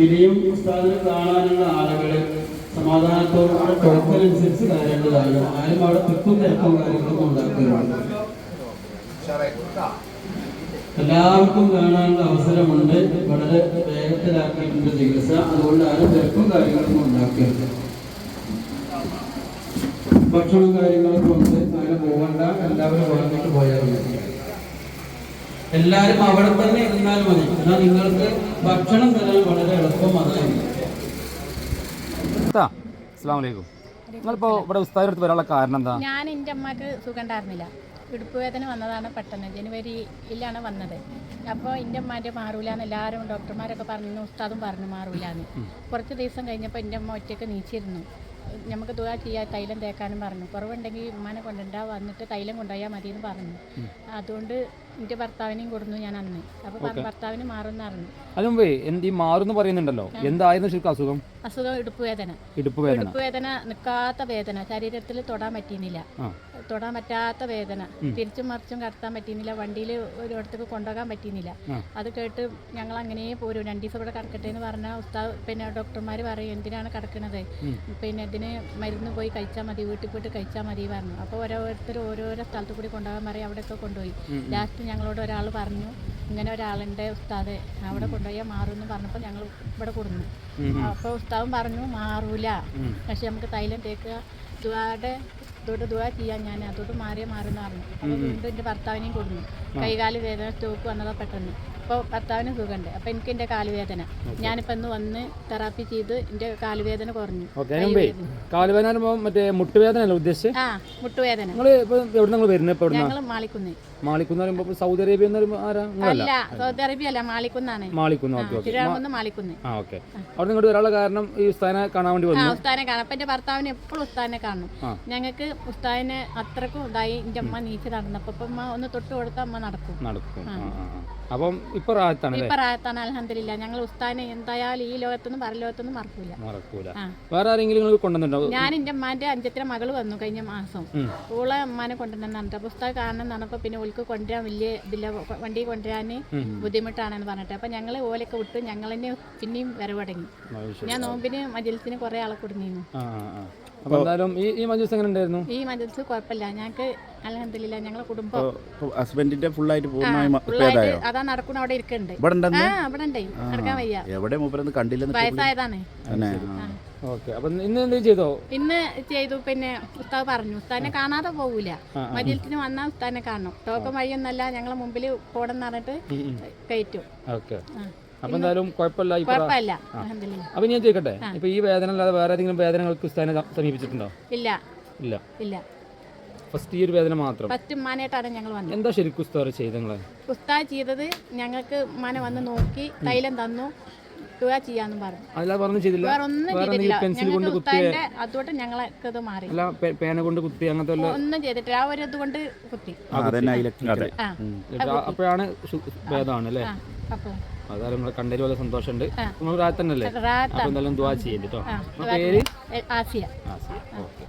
ഇനിയും ഉസ്താദിനെ കാണാനുള്ള ആളുകൾ സമാധാനത്തോടെ ടോക്കൺ അനുസരിച്ച് കാര്യങ്ങളാണ് ആരും അവിടെ തെക്കും തിരക്കും കാര്യങ്ങളൊന്നും ഉണ്ടാക്കുകയാണ് എല്ലാവർക്കും കാണാനുള്ള അവസരമുണ്ട്. വളരെ വേഗത്തിലാക്കിയിട്ടുണ്ട് ചികിത്സ. അതുകൊണ്ട് ആരും തിരക്കും കാര്യങ്ങളൊന്നും ഉണ്ടാക്കരുത് ഭക്ഷണം കാര്യങ്ങളൊക്കെ ഉണ്ട്. അങ്ങനെ പോകണ്ട. എല്ലാവരും പറഞ്ഞിട്ട് പോയാൽ മതി. എല്ലാവരും അവിടെ തന്നെ ഇരുന്നാൽ മതി. എന്നാൽ നിങ്ങൾക്ക് ഭക്ഷണം തരാൻ വളരെ എളുപ്പം അതായിരിക്കും അസ്സാം വലൈക്കും നിങ്ങളിപ്പോൾ ഇവിടെ ഉസ്താദിനടുത്ത് അടുത്ത് വരാനുള്ള കാരണം എന്താ? ഞാൻ എന്റെ അമ്മയ്ക്ക് സുഖം ഉണ്ടായിരുന്നില്ല ഇടുപ്പ് വേദന വന്നതാണ് പെട്ടെന്ന്. ജനുവരിയിലാണ് വന്നത്. അപ്പോൾ എന്റെ മാറൂല എന്ന് എല്ലാവരും ഡോക്ടർമാരൊക്കെ പറഞ്ഞു ഉസ്താദും പറഞ്ഞു മാറൂലെന്ന്. കുറച്ച് ദിവസം കഴിഞ്ഞപ്പോൾ എന്റെ അമ്മ ഒറ്റയ്ക്ക് നീച്ചിരുന്നു. നമുക്ക് ദുവാ ചെയ്യാൻ തൈലം തേക്കാനും പറഞ്ഞു. കുറവുണ്ടെങ്കിൽ ഉമ്മാനെ കൊണ്ടുണ്ടാ വന്നിട്ട് തൈലം കൊണ്ടുപോയാൽ മതി എന്ന് പറഞ്ഞു അതുകൊണ്ട് എന്റെ ഭർത്താവിനെയും കൊടുന്നു ഞാൻ അന്ന്. അപ്പോൾ ഭർത്താവിന് മാറുമെന്ന് അറിഞ്ഞു മുമ്പേ എന്ത് ഈ മാറുമെന്ന് പറയുന്നുണ്ടല്ലോ. എന്തായിരുന്നു ശരിക്കും അസുഖം? അസുഖം ഇടുപ്പ് വേദന. ഇടുപ്പ് വേദന. ഇടുപ്പ് വേദന നിൽക്കാത്ത വേദന. ശരീരത്തിൽ തൊടാൻ പറ്റിയില്ല തൊടാൻ പറ്റാത്ത വേദന. തിരിച്ചും മറിച്ചും കടത്താൻ പറ്റിയില്ല വണ്ടിയിൽ ഒരിടത്തേക്ക് കൊണ്ടുപോകാൻ പറ്റിയില്ല അത് കേട്ട് ഞങ്ങൾ അങ്ങനെ പോരും. രണ്ടു ദിവസം ഇവിടെ കിടക്കട്ടെ എന്ന് പറഞ്ഞാൽ ഉസ്താവ് പിന്നെ ഡോക്ടർമാർ പറയും എന്തിനാണ് കിടക്കുന്നത് പിന്നെ ഇതിന് മരുന്ന് പോയി കഴിച്ചാൽ മതി വീട്ടിൽ പോയിട്ട് കഴിച്ചാൽ മതി പറഞ്ഞു. അപ്പോൾ ഓരോരുത്തർ ഓരോരോ സ്ഥലത്ത് കൂടി കൊണ്ടുപോകാൻ പറയും അവിടെയൊക്കെ കൊണ്ടുപോയി. ലാസ്റ്റ് ഞങ്ങളോട് ഒരാൾ പറഞ്ഞു ഇങ്ങനെ ഒരാളുണ്ട് ഉസ്താദ് അവിടെ കൊണ്ടുപോയാൽ മാറും എന്ന് പറഞ്ഞപ്പോൾ ഞങ്ങൾ ഇവിടെ കൊടുന്നു അപ്പോൾ ഉസ്താവും പറഞ്ഞു മാറൂല. പക്ഷെ നമുക്ക് തൈലം തേക്കുക ദുവാടെ ഇതോട് ദുവാ ചെയ്യാൻ ഞാൻ അതോട് മാറിയേ മാറുന്ന പറഞ്ഞു. അപ്പോൾ വീണ്ടും എന്റെ ഭർത്താവിനെയും കൊടുന്നു കൈകാൽ വേദന സ്റ്റോക്ക് വന്നതാ പെട്ടെന്ന്. അപ്പോൾ ഭർത്താവിന് സുഖമുണ്ട്. അപ്പോൾ എനിക്ക് എന്റെ കാലുവേദന. ഞാനിപ്പോൾ ഇന്ന് വന്ന് തെറാപ്പി ചെയ്ത് എന്റെ കാലുവേദന കുറഞ്ഞു. കാലുവേദന മറ്റേ മുട്ടുവേദന അല്ല ഉദ്ദേശിച്ചത് ആ മുട്ടുവേദന. നിങ്ങൾ ഇപ്പോൾ എവിടെ നിങ്ങൾ വരുന്നത്? ഇപ്പോൾ ഞങ്ങൾ മാളിക്കുന്ന്. മാളിക്കുന്ന് പറയുമ്പോൾ ഇപ്പോൾ സൗദി അറേബ്യ എന്ന് പറയുമ്പോൾ ആരാ? അല്ല സൗദി അറേബ്യ അല്ല മാളിക്കുന്നാണ്. മാളിക്കുന്ന്. Okay okay. തിരുവനന്തപുരം മാളിക്കുന്ന്. ആ ഓക്കെ. അവിടെ നിങ്ങളുടെ വരാനുള്ള കാരണം ഈ ഉസ്താനെ കാണാൻ വേണ്ടി വന്നു? ഉസ്താനെ കാണാം. അപ്പം എന്റെ ഭർത്താവിനെ എപ്പോഴും ഉസ്താനെ കാണും. ഞങ്ങൾക്ക് ഉസ്താനെ അത്രക്കും ഇതായി. എന്റെ അമ്മ നീച്ച് നടന്നപ്പോൾ അപ്പം അമ്മ ഒന്ന് തൊട്ട് കൊടുത്താൽ അമ്മ നടക്കും. നടക്കും. അപ്പം റാഹത്താണ് ഇപ്പൊ അലഹമില്ല ഞങ്ങൾ ഉസ്താനെ എന്തായാലും ഈ ലോകത്തൊന്നും പരലോകത്തൊന്നും മറക്കൂല. മറക്കൂല. വേറെ ആരെങ്കിലും നിങ്ങൾ കൊണ്ടുവന്നിട്ടുണ്ടോ? ഞാൻ എന്റെ അമ്മാന്റെ അഞ്ചത്തിന്റെ മകൾ വന്നു കഴിഞ്ഞ മാസം. ഓളെ അമ്മാനെ കൊണ്ടുവന്നിട്ട് അപ്പോൾ ഉസ്താ കാണണം പറഞ്ഞപ്പോൾ പിന്നെ ഓൾക്ക് കൊണ്ടുവരാൻ വലിയ ഇതില്ല. വണ്ടി കൊണ്ടുവരാൻ ബുദ്ധിമുട്ടാണെന്ന് പറഞ്ഞിട്ട്. അപ്പൊ ഞങ്ങൾ ഓലൊക്കെ വിട്ട്. ഞങ്ങൾ തന്നെ പിന്നെയും വരവടങ്ങി ഞാൻ നോമ്പിന് മജിൽസിന് കുറേ ആളെ ആ. അപ്പോൾ എന്തായാലും ഈ ഈ മജൂസ് എങ്ങനെ ഉണ്ടായിരുന്നു ഈ കുഴപ്പമില്ല. ഞങ്ങൾക്ക് ഞങ്ങളെ കുടുംബം ഹസ്ബൻഡിന്റെ ഫുള്ളായിട്ട് പൂർണമായി അതാ നടക്കുന്ന അവിടെ ഇരിക്കുന്നുണ്ട് ഇവിടെ ആ നടക്കാൻ വയ്യ. എവിടെ മൂപ്പരൊന്നും കണ്ടില്ലെന്ന് ഇപ്പൊ വിളി- വയസ്സായതാണ്. ഓക്കെ. അപ്പം ഇന്ന് ചെയ്തോ? ഇന്ന് ചെയ്തു. പിന്നെ ഉസ്താദ് പറഞ്ഞു. ഉസ്താദിനെ കാണാതെ പോകൂല മജിൽസിന് വന്നാൽ ഉസ്താദിനെ കാണണം. ടോക്കൺ വഴിയൊന്നല്ല. ഞങ്ങളെ മുമ്പിൽ പോടെന്ന് പറഞ്ഞിട്ട് കയറ്റും. ഓക്കെ. അപ്പം എന്തായാലും കുഴപ്പമില്ല അപ്പൊ കുഴപ്പമില്ല. അൽഹംദുലില്ലാ. അപ്പം ഞാൻ ചോദിക്കട്ടെ ഇപ്പൊ ഈ വേദന അല്ലാതെ വേറെ ഏതെങ്കിലും വേദനകൾക്ക് ഉസ്താദിനെ സ- സമീപിച്ചിട്ടുണ്ടോ? ഇല്ല. ഇല്ല. ഇല്ല. ഫസ്റ്റ് ഈ ഒരു വേദന മാത്രം. ഫസ്റ്റ് ഉമ്മാനായിട്ടാണ് ഞങ്ങൾ വന്നത്. എന്താ ശരിക്കും ഉസ്താദ് ചെയ്ത് നിങ്ങളെ ഉസ്താദ് ചെയ്തത് ഞങ്ങൾക്ക് ഉമ്മാനെ വന്ന് നോക്കി തൈലം തന്നു ചെയ്യാന്നും പറഞ്ഞു. അല്ലാതെ പറഞ്ഞു ചെയ്തില്ല? വേറെ ഒന്നും വേറെ ചെയ്തിട്ടില്ല. എന്തെങ്കിലും പെൻസിൽ കൊണ്ട് ഞങ്ങൾക്ക് കുത്തി ഉസ്താദിന്റെ അതുകൊണ്ട് ഞങ്ങൾക്ക് ഇത് മാറി. അല്ല പേ- പേന കൊണ്ട് കുത്തി അങ്ങനത്തെ വല്ല ഒന്നും ചെയ്തിട്ടില്ല. ആ ഒരു ഇത് കൊണ്ട് കുത്തി. ആ, അതന്നെ ഇലക്ട്രിക്കൽ ആ. എന്നിട്ട് അപ്പോഴാണ് ഭേദമാണ് അല്ലേ? ആ അതായത് നമ്മൾ കണ്ടതിൽ വളരെ സന്തോഷമുണ്ട്. നമ്മൾ റാത്തന്നല്ലേ? അപ്പോൾ എന്തായാലും ദ്വാ ചെയ്യല്ലേ കേട്ടോ പേര്? പേര് ആസിയ. ഓക്കെ.